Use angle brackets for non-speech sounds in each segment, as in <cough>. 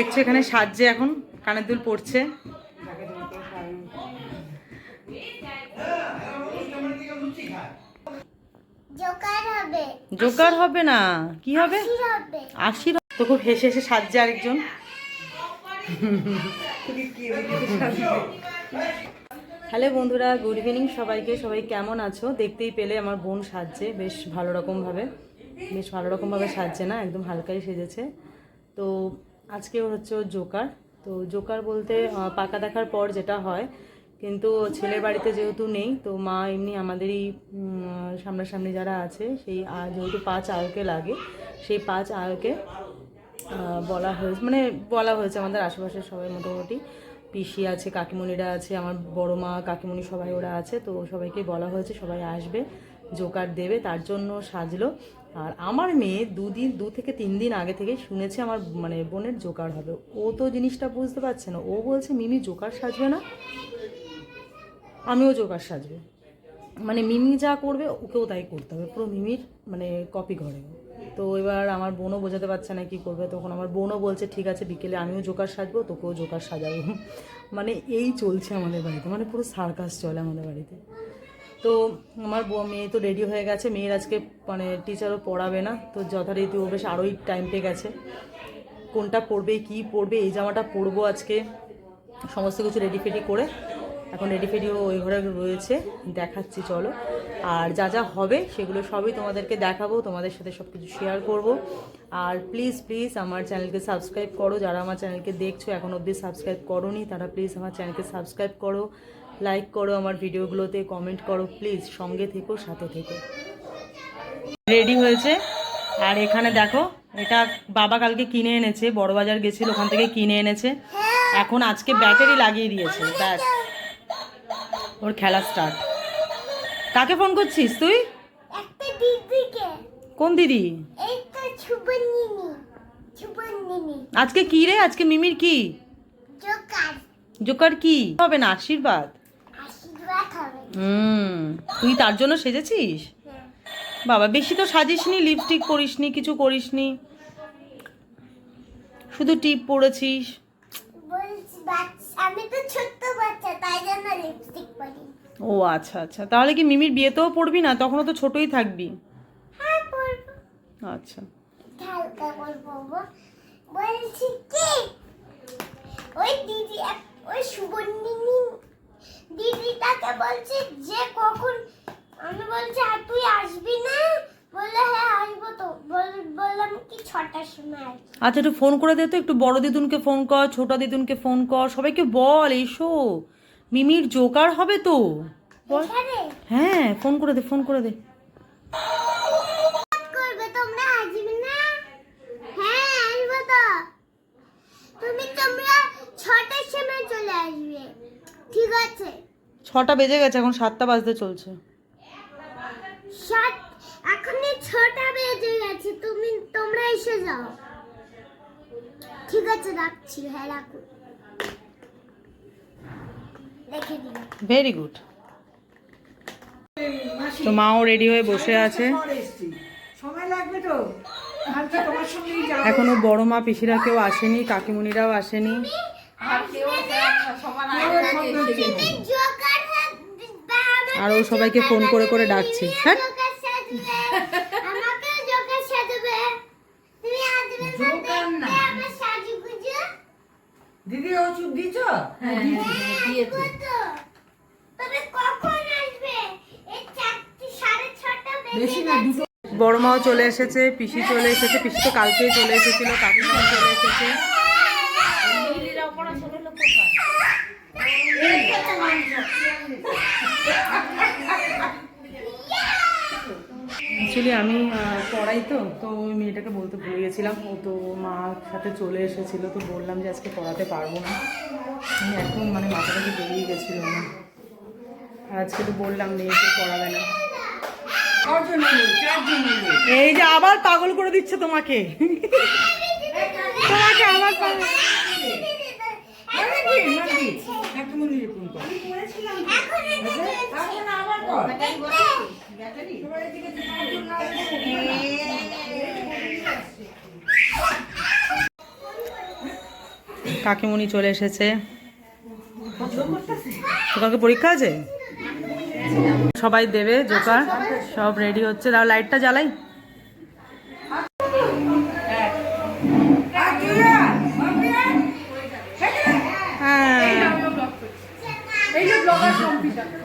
দেখছ এখানে সাজছে এখন কানের দুল পড়ছে জোকার হবে। না কি হবে? আশির তো খুব হেসে হেসে সাজছে আরেকজন। হ্যালো বন্ধুরা গুড ইভিনিং সবাইকে। সবাই কেমন আছো? দেখতেই পেলে আমার বোন সাজছে বেশ ভালো রকমভাবে। বেশ ভালো রকমভাবে সাজছে না? একদম হালকাই সেজেছে। তো আজকে হচ্ছে ওর জোকার। তো জোকার বলতে পাকা দেখার পর যেটা হয়, কিন্তু ছেলের বাড়িতে যেহেতু নেই, তো মা এমনি আমাদেরই সামনাসামনি যারা আছে, সেই যেহেতু পাঁচ আয়কে লাগে, সেই পাঁচ আয়কে বলা হয়েছে মানে বলা হয়েছে আমাদের আশেপাশের সবাই মোটামুটি। পিসি আছে, কাকিমণিরা আছে, আমার বড় মা, কাকিমণি সবাই ওরা আছে, তো সবাইকে বলা হয়েছে সবাই আসবে, জোকার দেবে, তার জন্য সাজলো। আর আমার মেয়ে দুদিন, দু থেকে তিন দিন আগে থেকে শুনেছে আমার মানে বোনের জোকার হবে। ও তো জিনিসটা বুঝতে পারছে না। ও বলছে, মিমি জোকার সাজবে না, আমিও জোকার সাজবে। মানে মিমি যা করবে, ওকেও তাই করতে হবে। পুরো মিমির মানে কপি ঘরে। তো এবার আমার বোনও বোঝাতে পারছে না কি করবে। তখন আমার বোনও বলছে, ঠিক আছে, বিকেলে আমিও জোকার সাজবো, তোকেও জোকার সাজাবো। মানে এই চলছে আমাদের বাড়িতে। মানে পুরো সার্কাস চলে আমাদের বাড়িতে। তো আমার মেয়ে তো রেডি হয়ে গেছে। মেয়ের আজকে মানে টিচারও পড়াবে না, তো যথারীতি ও বেশ আরোই টাইম পেয়ে গেছে। কোনটা পরবে কি পরবে এই জামাটা পরবো আজকে। সমস্ত কিছু রেডি ফেডি করে এখন রেডি ফেডিও ওই ঘরে রয়েছে, দেখাচ্ছি, চলো। আর যা যা হবে সেগুলো সবই তোমাদেরকে দেখাবো, তোমাদের সাথে সব কিছু শেয়ার করব। আর প্লিজ প্লিজ আমার চ্যানেলকে সাবস্ক্রাইব করো। যারা আমার চ্যানেলকে দেখছ, এখন অবধি সাবস্ক্রাইব করোনি, তারা প্লিজ আমার চ্যানেলকে সাবস্ক্রাইব করো। লাইক করো আমার ভিডিওগুলোতে কমেন্ট করো প্লিজ সঙ্গে থেকো সাথে থেকো। রেডি হয়েছে? আর এখানে দেখো এটা বাবা কালকে কিনে এনেছে বড় বাজার গেছিল ওখান থেকে কিনে এনেছে। এখন আজকে ব্যাটারি লাগিয়ে দিয়েছে ব্যাস। ওর খেলা স্টার্ট কাকে ফোন করছিস তুই? কোন দিদি? আজকে কি রে? আজকে মিমির কি? জোকার কি? হবে না আশীর্বাদ। হুম। তুই তার জন্য সেজেছিস। বাবা বেশি তো সাজিসনি লিপস্টিক করিসনি কিছু করিসনি। শুধু টিপ পরেছিস। বলছি বাচ্চা আমি তো ছোট্ট বাচ্চা তাই জন্য লিপস্টিক পরি। ও আচ্ছা আচ্ছা। তাহলে কি মিমির বিয়েতেও পড়বি না? তখনও তো ছোটই থাকবি। হ্যাঁ পরবো। আচ্ছা। হালকা পরবো। বলছি কি? ওই দিদি ওই সুবর্ণিনী দিদিটাকে বলছি যে কখন আমি বলছি আর তুই আসবি না? বললে হ্যাঁ আসব তো। বললাম কি ছটার সময় আচ্ছা একটু ফোন করে দে তো একটু বড় দিদুনকে ফোন কর ছোট দিদুনকে ফোন কর সবাইকে বল এসো। মিমির জোকার হবে তো? হ্যাঁ ফোন করে দে ফোন করে দে। আছে ছটা বেজে গেছে এখন সাতটা বাজতে চলছে। সাত এখনই ছটা বেজে গেছে তুমি তোমরা এসে যাও। ঠিক আছে রাখছি হ্যাঁ রাখো। ভেরি গুড তো মাও রেডি হয়ে বসে আছে। এখনও বড় মা পিসিরা কেউ আসেনি কাকিমুনিরাও আসেনি। জোকার আর ও সবাইকে ফোন করে করে ডাকছে। হ্যাঁ? জোকার সাজবে। আমাকে জোকার সাজবে। তুমি আসবে না জোকার না। দেখবে আমার সাজুগুজু দিদি ওষুধ দিছ হ্যাঁ, বড় মাও চলে এসেছে পিসি চলে এসেছে পিসি তো কালকেই চলে এসেছিল কাকিমা চলে এসেছে। অ্যাকচুয়ালি আমি পড়াই তো তো ওই মেয়েটাকে বলতে ভুলে গেছিলাম। ও তো মার সাথে চলে এসেছিল তো বললাম যে আজকে পড়াতে পারব না। আমি এখন মানে মাথা থেকে বেরিয়ে গেছিল না আর আজকে তো বললাম মেয়েকে পড়াবে না। এই যে আবার পাগল করে দিচ্ছে তোমাকে। তোমাকে আবার পাগল আরে কি, নাকি? একটা মন্দিরে ফোন কর। এখন আবার কর। তোমার এদিকে তো চারজন না এলো। কাকিমণি চলে এসেছে তোমাকে পরীক্ষা আছে সবাই দেবে জোকার, সব রেডি হচ্ছে তাহলে লাইটটা জ্বালাই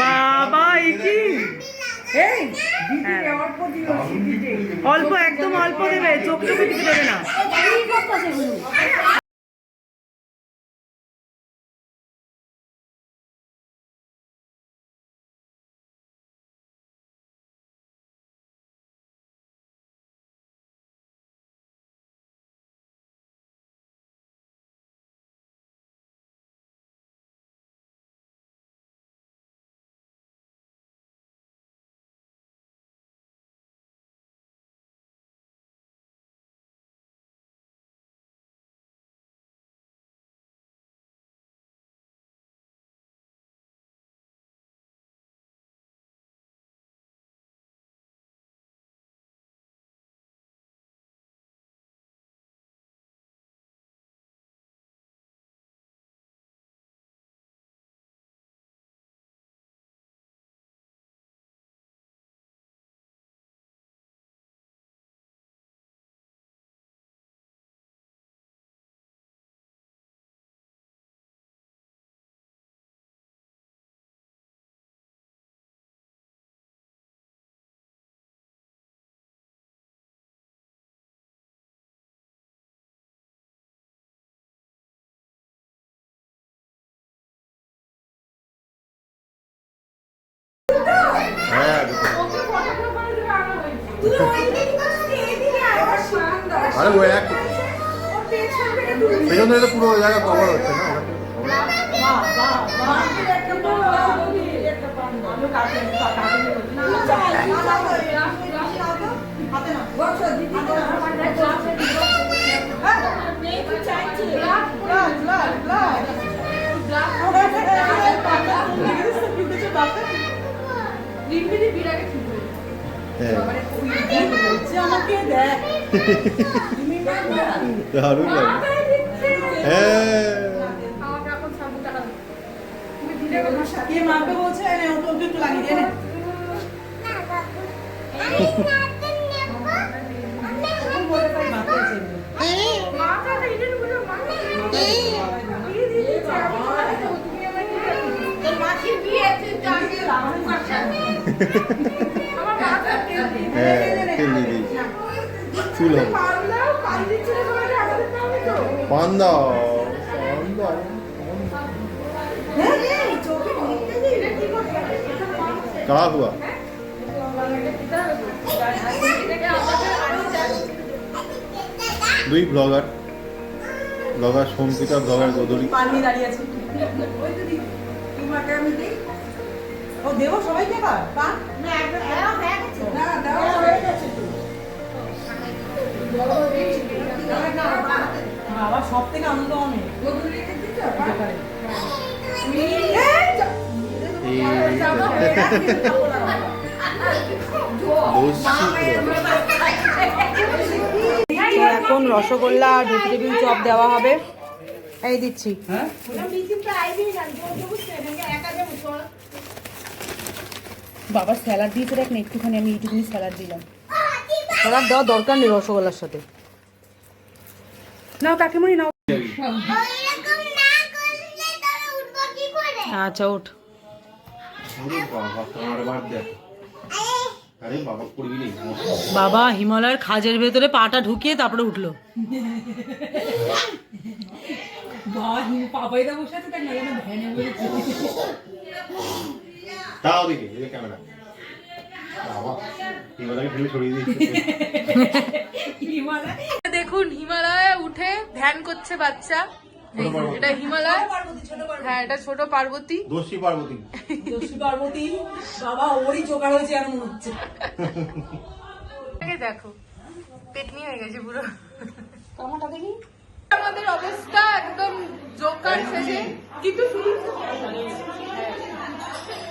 বাবা কি অল্প একদম অল্প দেবে চোখ চোখে দিতে দেবে না আরে ওই পুরো জায়গা কভার হচ্ছে না দেখ দারুণ <laughs> লাগে <laughs> হ্যাঁ কে মাপবে বলছে এনে ওকে ওকে একটু লাগিয়ে দিয়ে নে। মাপতে চাইবে। হ্যাঁ তেল দিয়ে দিয়েছি চুল হবে পান দাও পান দাও कहा हुआ দুই ব্লগার ব্লগার সঙ্কিতা ব্লগার গোদরি পান নিয়ে দাঁড়িয়ে আছে তোমাকে আমি দিই ও দেবো সবাইকে এবার? পান না দাও হয়ে গেছে। তো। বাবা সব থেকে আনন্দ অনেক এখন রসগোল্লা আর ভেজিটেবিল চপ দেওয়া হবে। এই দিচ্ছি। বাবা স্যালাড দিয়েছে দেখ না একটুখানি আমি এইটুকুনি স্যালাড দিলাম। স্যালাড দেওয়ার দরকার নেই রসগোল্লার সাথে। নাও কাকিমণি নাও। আচ্ছা ওঠ বাবা বাবা হিমালয়ের খাজের ভেতরে পাটা ঢুকিয়ে তারপরে উঠল। পাপাইদা বসে আছে তাই না ভ্যানে তাও দেখি এই ক্যামেরা দেখুন হিমালয়ে উঠে ধ্যান করছে বাচ্চা। এটা হিমালয়। পার্বতী ছোট পার্বতী। হ্যাঁ এটা ছোট পার্বতী। দোষী পার্বতী। পার্বতী বাবা ওরই জোগাড় হয়েছে আর মনে হচ্ছে দেখো পেটনি হয়ে গেছে পুরো। কামাটা দেখি। আমাদের অবস্থা একদম জোকার শেষে কিন্তু